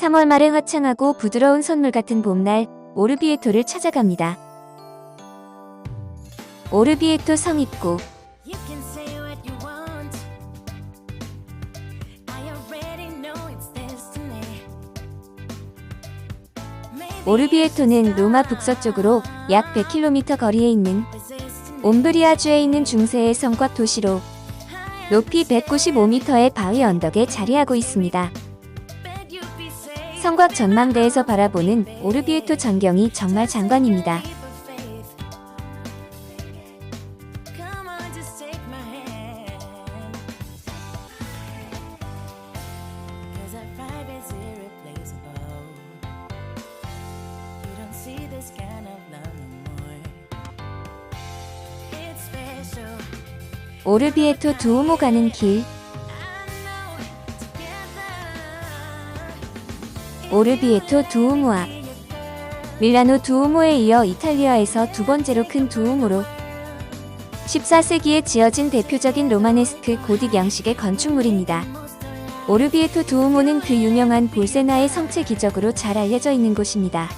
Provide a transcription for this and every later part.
3월 말에 화창하고 부드러운 선물 같은 봄날 오르비에토를 찾아갑니다. 오르비에토 성입구 오르비에토는 로마 북서쪽으로 약 100km 거리에 있는 옴브리아주에 있는 중세의 성곽 도시로 높이 195m의 바위 언덕에 자리하고 있습니다. 성곽 전망대에서 바라보는 오르비에토 전경이 정말 장관입니다. 오르비에토 두오모 가는 길 오르비에토 두오모 앞 밀라노 두오모에 이어 이탈리아에서 두 번째로 큰 두오모로 14세기에 지어진 대표적인 로마네스크 고딕 양식의 건축물입니다. 오르비에토 두오모는 그 유명한 볼세나의 성체 기적으로 잘 알려져 있는 곳입니다.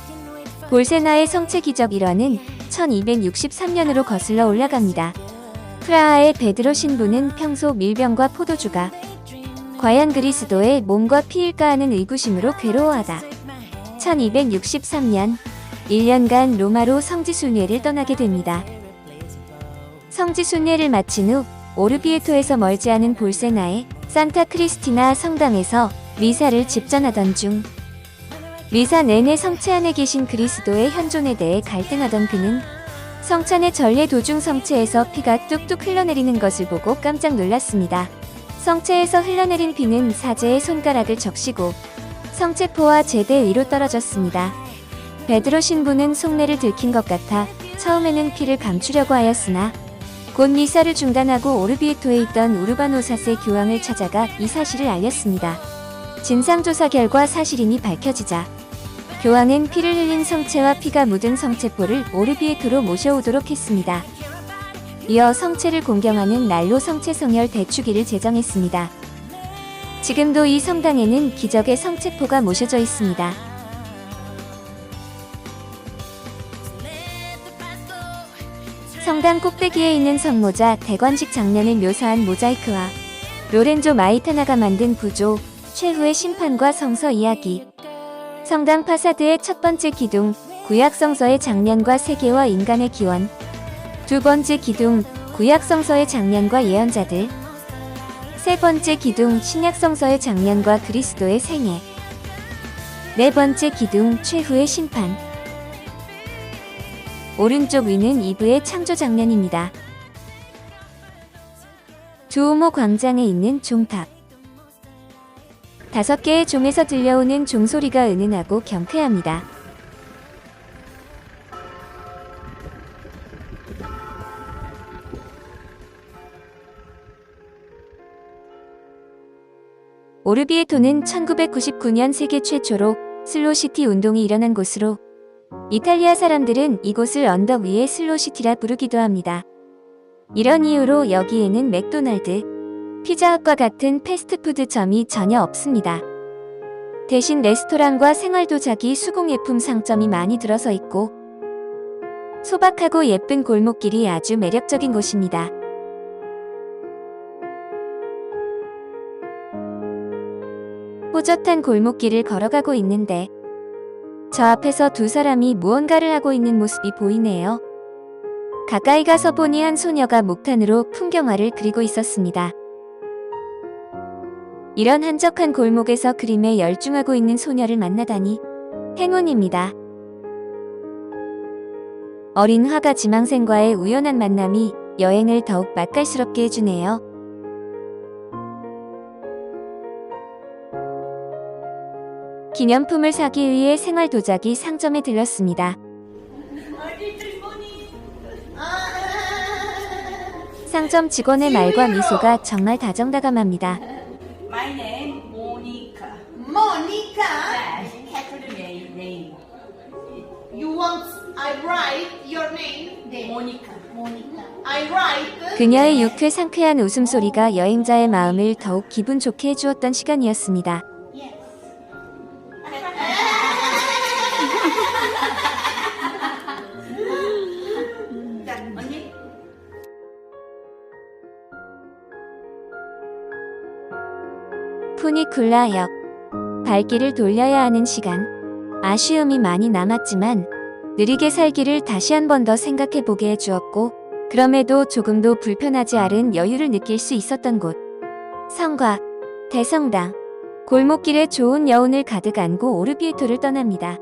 볼세나의 성체 기적 일화는 1263년으로 거슬러 올라갑니다. 프라하의 베드로 신부는 평소 밀병과 포도주가 과연 그리스도의 몸과 피일까 하는 의구심으로 괴로워하다. 1263년 1년간 로마로 성지 순례를 떠나게 됩니다. 성지 순례를 마친 후 오르비에토에서 멀지 않은 볼세나의 산타 크리스티나 성당에서 미사를 집전하던 중 미사 내내 성체 안에 계신 그리스도의 현존에 대해 갈등하던 그는 성찬의 전례 도중 성체에서 피가 뚝뚝 흘러내리는 것을 보고 깜짝 놀랐습니다. 성체에서 흘러내린 피는 사제의 손가락을 적시고 성체포와 제대 위로 떨어졌습니다. 베드로 신부는 속내를 들킨 것 같아 처음에는 피를 감추려고 하였으나 곧 미사를 중단하고 오르비에토에 있던 우르바노사스의 교황을 찾아가 이 사실을 알렸습니다. 진상조사 결과 사실임이 밝혀지자 교황은 피를 흘린 성체와 피가 묻은 성체포를 오르비에토로 모셔오도록 했습니다. 이어 성체를 공경하는 날로 성체 성혈 대축일을 제정했습니다. 지금도 이 성당에는 기적의 성체포가 모셔져 있습니다. 성당 꼭대기에 있는 성모자 대관식 장면을 묘사한 모자이크와 로렌조 마이타나가 만든 구조 최후의 심판과 성서 이야기 성당 파사드의 첫 번째 기둥 구약 성서의 장면과 세계와 인간의 기원 두 번째 기둥 구약 성서의 장면과 예언자들 세 번째 기둥 신약 성서의 장면과 그리스도의 생애 네 번째 기둥 최후의 심판 오른쪽 위는 이브의 창조 장면입니다. 두오모 광장에 있는 종탑 다섯 개의 종에서 들려오는 종소리가 은은하고 경쾌합니다. 오르비에토는 1999년 세계 최초로 슬로시티 운동이 일어난 곳으로 이탈리아 사람들은 이곳을 언덕 위의 슬로시티라 부르기도 합니다. 이런 이유로 여기에는 맥도날드, 피자헛과 같은 패스트푸드점이 전혀 없습니다. 대신 레스토랑과 생활도자기 수공예품 상점이 많이 들어서 있고 소박하고 예쁜 골목길이 아주 매력적인 곳입니다. 호젓한 골목길을 걸어가고 있는데 저 앞에서 두 사람이 무언가를 하고 있는 모습이 보이네요. 가까이 가서 보니 한 소녀가 목탄으로 풍경화를 그리고 있었습니다. 이런 한적한 골목에서 그림에 열중하고 있는 소녀를 만나다니 행운입니다. 어린 화가 지망생과의 우연한 만남이 여행을 더욱 맛깔스럽게 해주네요. 기념품을 사기 위해 생활 도자기 상점에 들렀습니다. 상점 직원의 말과 미소가 정말 다정다감합니다. My name Monica. Monica, Yes, Catholic name. name. you want I write your name? Monica. Monica. I write. 그녀의 유쾌 상쾌한 웃음소리가 여행자의 마음을 더욱 기분 좋게 해주었던 시간이었습니다. 푸니쿨라역. 발길을 돌려야 하는 시간. 아쉬움이 많이 남았지만 느리게 살기를 다시 한 번 더 생각해 보게 해주었고 그럼에도 조금도 불편하지 않은 여유를 느낄 수 있었던 곳. 성곽, 대성당. 골목길에 좋은 여운을 가득 안고 오르비에토를 떠납니다.